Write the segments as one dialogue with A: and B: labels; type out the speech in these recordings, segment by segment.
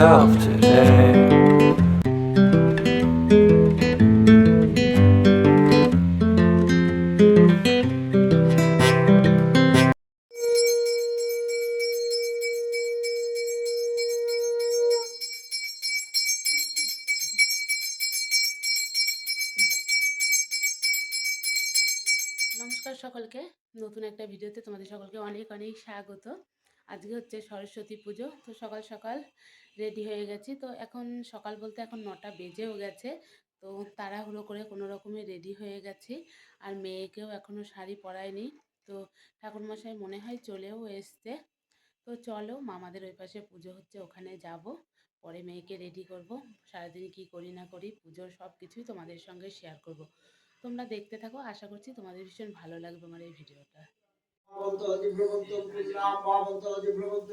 A: myself today.
B: নমস্কার সকলকে নতুন একটা ভিডিওতে তোমাদের সকলকে অনেক অনেক স্বাগত আজকে হচ্ছে সরস্বতী পুজো, তো সকাল সকাল রেডি হয়ে গেছি। তো এখন সকাল বলতে এখন নটা বেজেও গেছে, তো তাড়াহুড়ো করে কোনো রকমে রেডি হয়ে গেছি। আর মেয়েকেও এখনও শাড়ি পরায়নি, তো ঠাকুরমশাই মনে হয় চলেও এসছে। তো চলো মামাদের ওই পাশে পুজো হচ্ছে, ওখানে যাব, পরে মেয়েকে রেডি করব। সারাদিন কি করি না করি, পুজোর সব কিছুই তোমাদের সঙ্গে শেয়ার করব। তোমরা দেখতে থাকো, আশা করছি তোমাদের ভীষণ ভালো লাগবে আমার এই ভিডিওটা
C: ভগবন্ত জিব্রবন্ত পূর্ণাম ভগবন্ত জিব্রবন্ত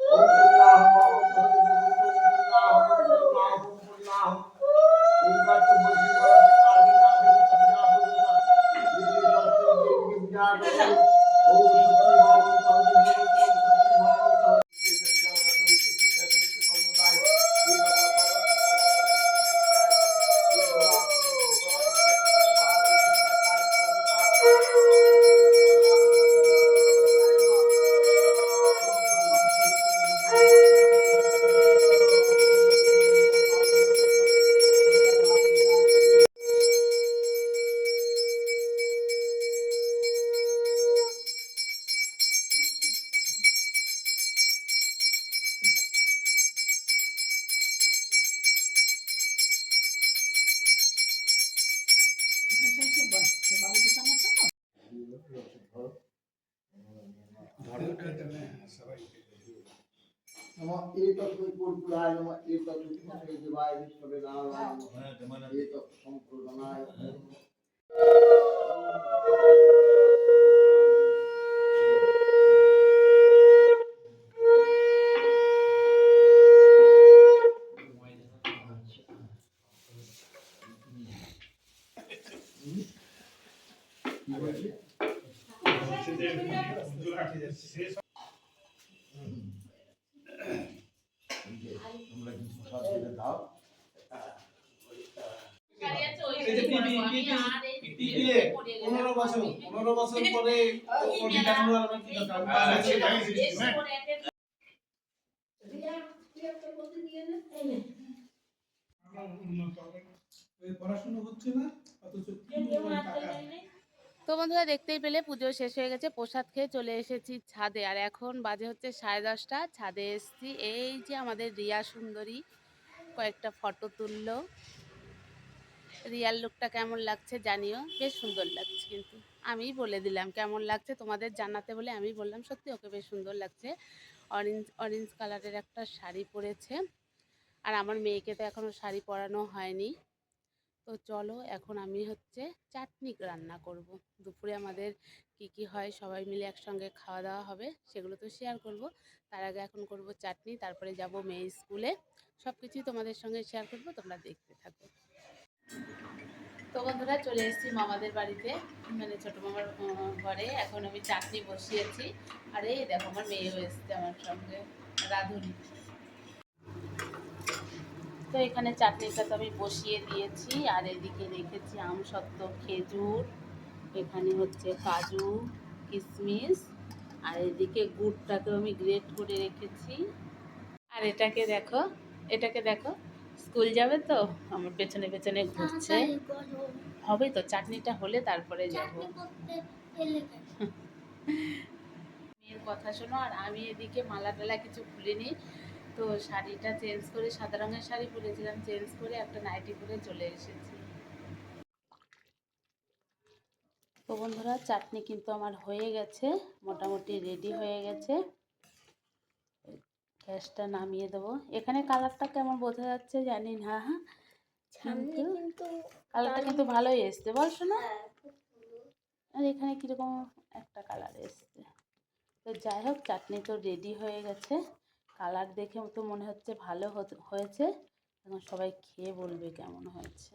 C: ওম পূর্ণাম ভগবন্ত জিব্রবন্ত পূর্ণাম পূর্ণাম ওম কাত্ত বসি ভগবন্ত কালিনা দেবতা বিনা ভগবতা দিদি সত্যি দেবী বিনা ভগবতা ওম সত্যি कर्पूराय नमः एतत् सुखं देवाय विष्णवे नारायण एतत् सम्पूर्णाय দাও।
B: তো বন্ধুরা, দেখতেই পেলে পুজো শেষ হয়ে গেছে, প্রসাদ খেয়ে চলে এসেছি ছাদে। আর এখন বাজে হচ্ছে সাড়ে দশটা, ছাদে এসেছি। এই যে আমাদের রিয়া সুন্দরী কয়েকটা ফটো তুললো। রিয়াল লুকটা কেমন লাগছে জানিও। বেশ সুন্দর লাগছে কিন্তু। আমিই বলে দিলাম কেমন লাগছে তোমাদের জানাতে বলে আমি বললাম, সত্যি ওকে বেশ সুন্দর লাগছে। অরেঞ্জ অরেঞ্জ কালারের একটা শাড়ি পরেছে। আর আমার মেয়েকে তো এখনও শাড়ি পরানো হয়নি। তো চলো এখন আমি হচ্ছে চাটনি রান্না করব। দুপুরে আমাদের কি কি হয় সবাই মিলে একসঙ্গে খাওয়া দাওয়া হবে, সেগুলো তো শেয়ার করব। তার আগে এখন করব চাটনি, তারপরে যাব মেয়ে স্কুলে। সব কিছুই তোমাদের সঙ্গে শেয়ার করব, তোমরা দেখতে থাকো। তো বন্ধুরা, চলে এসেছি মামাদের বাড়িতে মানে ছোটো মামার ঘরে। এখন আমি চাটনি বসিয়েছি। আর এই দেখো, আমার মেয়েও এসছে আমার সঙ্গে, রাধুনি। তো এখানে চাটনিটা তো আমি বসিয়ে দিয়েছি, আর এদিকে রেখেছি আম সত্ত্ব, খেজুর, এখানে হচ্ছে কাজু কিশমিশ আর এদিকে গুড়টাকেও আমি গ্রেট করে রেখেছি। আর এটাকে দেখো এটাকে দেখো স্কুল যাবে তো আমার পেছনে পেছনে ঘুরছে। হবে তো চাটনিটা হলে তারপরে যাব। মেয়ের কথা শোনো আর আমি এদিকে মালা টালা কিছু খুলিনি। তো শাড়িটা চেঞ্জ করে সাদা রঙের শাড়ি পরেছিলাম চেঞ্জ করে একটা নাইটি পরে চলে এসেছি। তো বন্ধুরা চাটনি কিন্তু আমার হয়ে গেছে মোটামুটি রেডি হয়ে গেছে। গ্যাসটা নামিয়ে দেবো। এখানে কালারটা কেমন বোঝা যাচ্ছে জানি না।
D: সামনে
B: কিন্তু
D: কিন্তু
B: কালারটা কিন্তু ভালোই এসছে। বল শোনা। আর এখানে কীরকম একটা কালার এসছে। তো যাই হোক চাটনি তো রেডি হয়ে গেছে। কালার দেখে তো মনে হচ্ছে ভালো হতে- হয়েছে। এখন সবাই খেয়ে বলবে কেমন হয়েছে।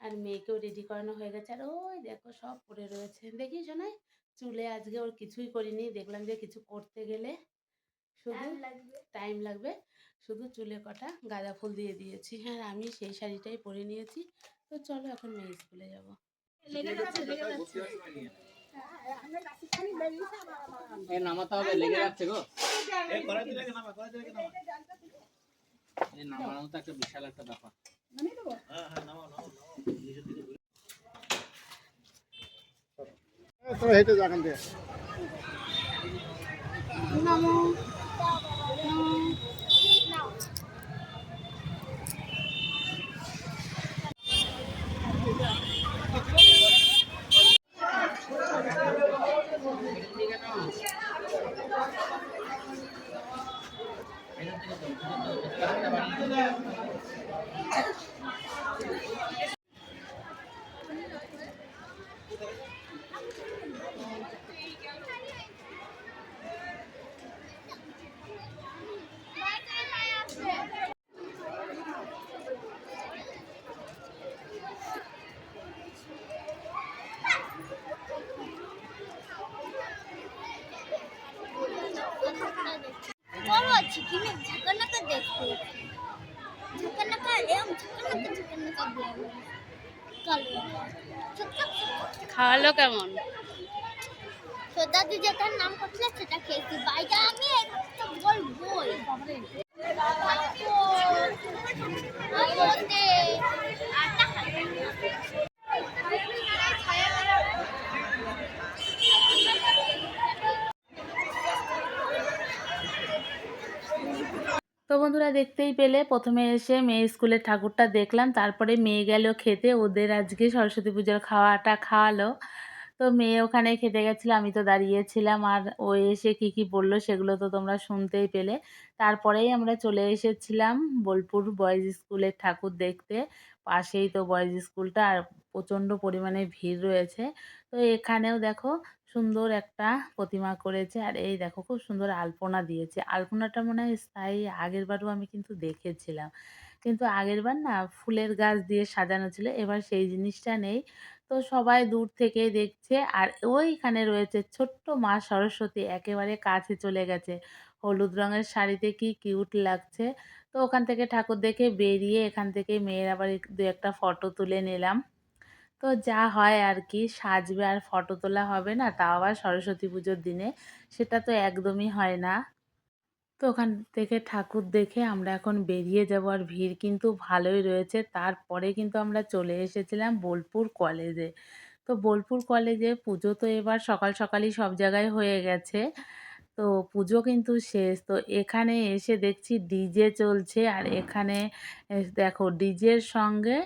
E: আর
B: মেয়েকেও রেডি করানো হয়ে গেছে আর ওই দেখো সব পরে রয়েছে দেখি শোনাই চুলে আজকে ওর কিছুই করিনি দেখলাম যে কিছু করতে গেলে শুধু টাইম লাগবে শুধু চুলে কটা গাঁদা ফুল দিয়ে দিয়েছি আর আমি সেই শাড়িটাই পরে নিয়েছি তো চলো এখন মেয়ে স্কুলে যাব
D: নামাতে হবে লেগে যাচ্ছে গো নামানো তো একটা বিশাল একটা ব্যাপার
E: হ্যাঁ
F: তোরা হেঁটে যা এখান থেকে
G: বড় আছে কি না ঝাঁকানাকা দেখতে ঝাঁকানাকা এরম ঝাঁকানাকা ঝাঁকানাকা বড় কালো ছোট্ট
B: খাওয়ালো কেমন?
G: সোদাদি যেটার নাম করছিলে সেটা খেয়েছি। বাইটা আমি একটা বল
B: বন্ধুরা দেখতেই পেলে। প্রথমে এসে মেয়ে স্কুলের ঠাকুরটা দেখলাম, তারপরে মেয়ে গেল খেতে। ওদের আজকে সরস্বতী পুজোর খাওয়াটা খাওয়ালো। তো মেয়ে ওখানে খেতে গেছিল, আমি তো দাঁড়িয়েছিলাম। আর ও এসে কি কি বলল সেগুলো তো তোমরা শুনতেই পেলে। তারপরেই আমরা চলে এসেছিলাম বোলপুর বয়েজ স্কুলের ঠাকুর দেখতে। পাশেই তো বয়েজ স্কুলটা। আর প্রচণ্ড পরিমাণে ভিড় রয়েছে। তো এখানেও দেখো সুন্দর একটা প্রতিমা করেছে আর এই দেখো খুব সুন্দর আলপনা দিয়েছে। আলপনাটা মনে হয় স্থায়ী, আগের বারও আমি কিন্তু দেখেছিলাম। কিন্তু আগের বার না ফুলের গাছ দিয়ে সাজানো ছিল, এবার সেই জিনিসটা নেই। তো সবাই দূর থেকে দেখছে আর ওইখানে রয়েছে ছোট্ট মা সরস্বতী, একেবারে কাছে চলে গেছে। হলুদ রঙের শাড়িতে কি কিউট লাগছে। তো ওখান থেকে ঠাকুর দেখে বেরিয়ে এখান থেকে মেয়ের আবার দু একটা ফটো তুলে নিলাম। তো যা হয় আর কি সাজবে আর ফটো তোলা হবে না, তাও আবার সরস্বতী পুজোর দিনে, সেটা তো একদমই হয় না। তো ওখান থেকে ঠাকুর দেখে আমরা এখন বেরিয়ে যাব আর ভিড় কিন্তু ভালোই রয়েছে। তারপরে কিন্তু আমরা চলে এসেছিলাম বোলপুর কলেজে। তো বোলপুর কলেজে পুজো তো এবার সকাল সকালই সব জায়গায় হয়ে গেছে। তো পুজো কিন্তু শেষ। তো এখানে এসে দেখছি ডিজে চলছে আর এখানে দেখো ডিজের সঙ্গে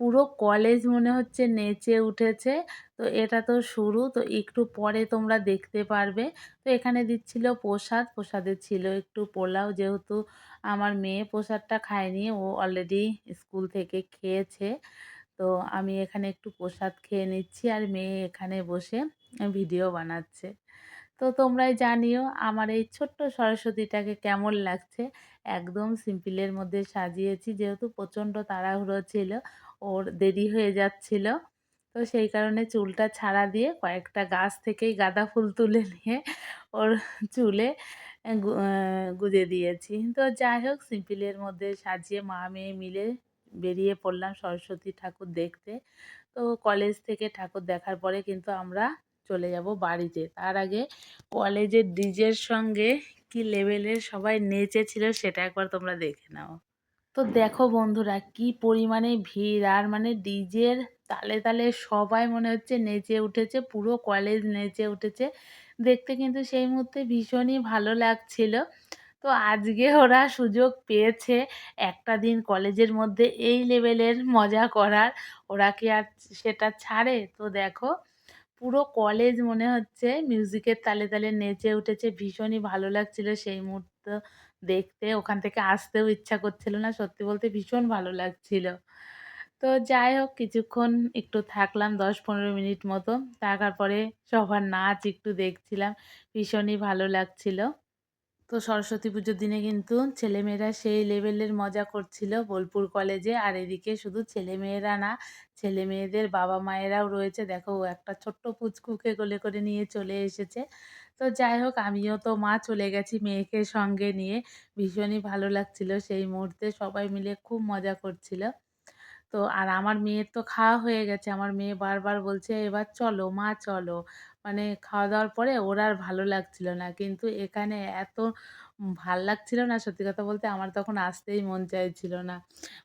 B: পুরো কলেজ মনে হচ্ছে নেচে উঠেছে। তো এটা তো শুরু, তো একটু পরে তোমরা দেখতে পারবে। তো এখানে দিচ্ছিল প্রসাদ, প্রসাদে ছিল একটু পোলাও, যেহেতু আমার মেয়ে প্রসাদটা খায়নি, ও অলরেডি স্কুল থেকে খেয়েছে। তো আমি এখানে একটু প্রসাদ খেয়ে নিচ্ছি আর মেয়ে এখানে বসে ভিডিও বানাচ্ছে। তো তোমরাই জানিও আমার এই ছোট্ট সরস্বতীটাকে কেমন লাগছে। একদম সিম্পলের মধ্যে সাজিয়েছি, যেহেতু প্রচণ্ড তাড়াহুড়ো ছিল। ওর দেরি হয়ে যাচ্ছিল। তো সেই কারণে চুলটা ছাড়া দিয়ে কয়েকটা গাছ থেকেই গাঁদা ফুল তুলে নিয়ে ওর চুলে গুঁজে দিয়েছি। তো যাই হোক, সিম্পিলের মধ্যে সাজিয়ে মা মেয়ে মিলে বেরিয়ে পড়লাম সরস্বতী ঠাকুর দেখতে। তো কলেজ থেকে ঠাকুর দেখার পরে কিন্তু আমরা চলে যাব বাড়িতে। তার আগে কলেজের ডিজের সঙ্গে কি লেভেলের সবাই নেচেছিল সেটা একবার তোমরা দেখে নাও। তো দেখো বন্ধুরা কি পরিমাণে ভিড়। আর মানে ডিজের তালে তালে সবাই মনে হচ্ছে নেচে উঠেছে, পুরো কলেজ নেচে উঠেছে। দেখতে কিন্তু সেই মুহূর্তে ভীষণই ভালো লাগছিল। তো আজকে ওরা সুযোগ পেয়েছে একটা দিন কলেজের মধ্যে এই লেভেলের মজা করার। ওরা কি আর সেটা ছাড়ে? তো দেখো, পুরো কলেজ মনে হচ্ছে মিউজিকের তালে তালে নেচে উঠেছে। ভীষণই ভালো লাগছিল সেই মুহূর্ত দেখতে, ওখান থেকে আসতেও ইচ্ছা করছিল না। সত্যি বলতে ভীষণ ভালো লাগছিল। তো যাই হোক, কিছুক্ষণ একটু থাকলাম, দশ পনেরো মিনিট মতো। থাকার পরে সবার নাচ একটু দেখছিলাম, ভীষণই ভালো লাগছিল। তো সরস্বতী পুজোর দিনে কিন্তু ছেলেমেয়েরা সেই লেভেলের মজা করছিল বোলপুর কলেজে। আর এদিকে শুধু ছেলেমেয়েরা না ছেলে মেয়েদের বাবা মায়েরাও রয়েছে। দেখো একটা ছোট্ট পুচকুকে কোলে করে নিয়ে চলে এসেছে। তো যাই হোক, আমিও তো মা চলে গেছি মেয়েকে সঙ্গে নিয়ে। ভীষণই ভালো লাগছিল সেই মুহূর্তে, সবাই মিলে খুব মজা করছিল। তো আর আমার মেয়ের তো খাওয়া হয়ে গেছে, আমার মেয়ে বারবার বলছে, এবার চলো মা, চলো। মানে খাওয়া দাওয়ার পরে ওর আর ভালো লাগছিল না। কিন্তু এখানে এত ভালো লাগছিল না, সত্যি কথা বলতে আমার তখন আসতেই মন চাইছিল না।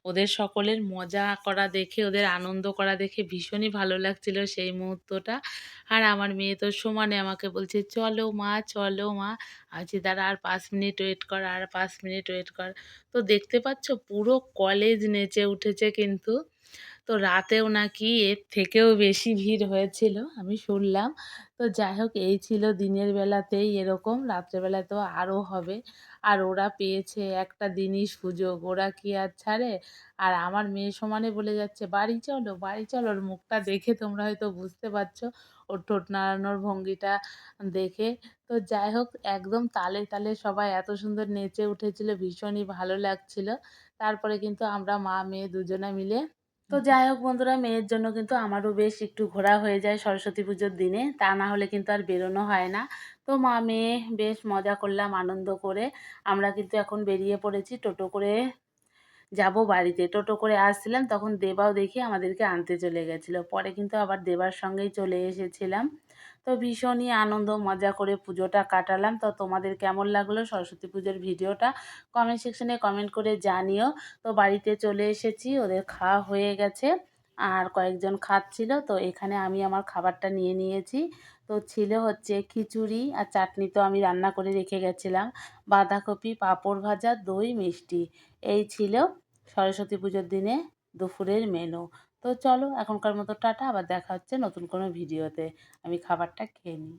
B: ওদের সকলের মজা করা দেখে, ওদের আনন্দ করা দেখে ভীষণই ভালো লাগছিল সেই মুহূর্তটা। আর আমার মেয়ে তো সমানে আমাকে বলছে, চলো মা চলো মা। আছি দাঁড়া, আর পাঁচ মিনিট ওয়েট কর, আর পাঁচ মিনিট ওয়েট কর। তো দেখতে পাচ্ছ পুরো কলেজ নেচে উঠেছে কিন্তু। তো রাতেও নাকি এর থেকেও বেশি ভিড় হয়েছিল, আমি শুনলাম। তো যাই হোক এই ছিল দিনের বেলাতেই এরকম, রাত্রেবেলায় তো আরও হবে। আর ওরা পেয়েছে একটা দিনই সুযোগ, ওরা কি আর ছাড়ে? আর আমার মেয়ে সমানে বলে যাচ্ছে, বাড়ি চলো বাড়ি চলো, ওর মুখটা দেখে তোমরা হয়তো বুঝতে পারছ, ওর ঠোঁট নাড়ানোর ভঙ্গিটা দেখে। তো যাই হোক একদম তালে তালে সবাই এত সুন্দর নেচে উঠেছিল, ভীষণই ভালো লাগছিল। তারপরে কিন্তু আমরা মা, মেয়ে দুজনে মিলে তো যাই হোক বন্ধুরা মেয়ের জন্য কিন্তু আমারও বেশ একটু ঘোরা হয়ে যায় সরস্বতী পুজোর দিনে। তা না হলে কিন্তু আর বেরোনো হয় না। তো মা মেয়ে বেশ মজা করলাম আনন্দ করে। আমরা কিন্তু এখন বেরিয়ে পড়েছি টোটো করে যাব বাড়িতে। টোটো করে আসছিলাম, তখন দেবাও দেখি আমাদেরকে আনতে চলে গেছিল। পরে কিন্তু আবার দেবার সঙ্গেই চলে এসেছিলাম। তো ভীষণই আনন্দ, মজা করে পুজোটা কাটালাম। তো তোমাদের কেমন লাগল সরস্বতী পুজোর ভিডিওটা? কমেন্ট সেকশনে কমেন্ট করে জানিও। তো বাড়িতে চলে এসেছি, ওদের খাওয়া হয়ে গেছে। আর কয়েকজন খাচ্ছিল, তো এখানে আমি আমার খাবারটা নিয়ে নিয়েছি। তো ছিল হচ্ছে খিচুড়ি আর চাটনি তো আমি রান্না করে রেখে গেছিলাম। বাঁধাকপি, পাঁপড় ভাজা, দই, মিষ্টি। এই ছিল সরস্বতী পুজোর দিনে দুপুরের মেনু তো চলো এখনকার মতো টাটা, আবার দেখা হচ্ছে নতুন কোনো ভিডিওতে আমি খাবারটা খেয়ে নিই।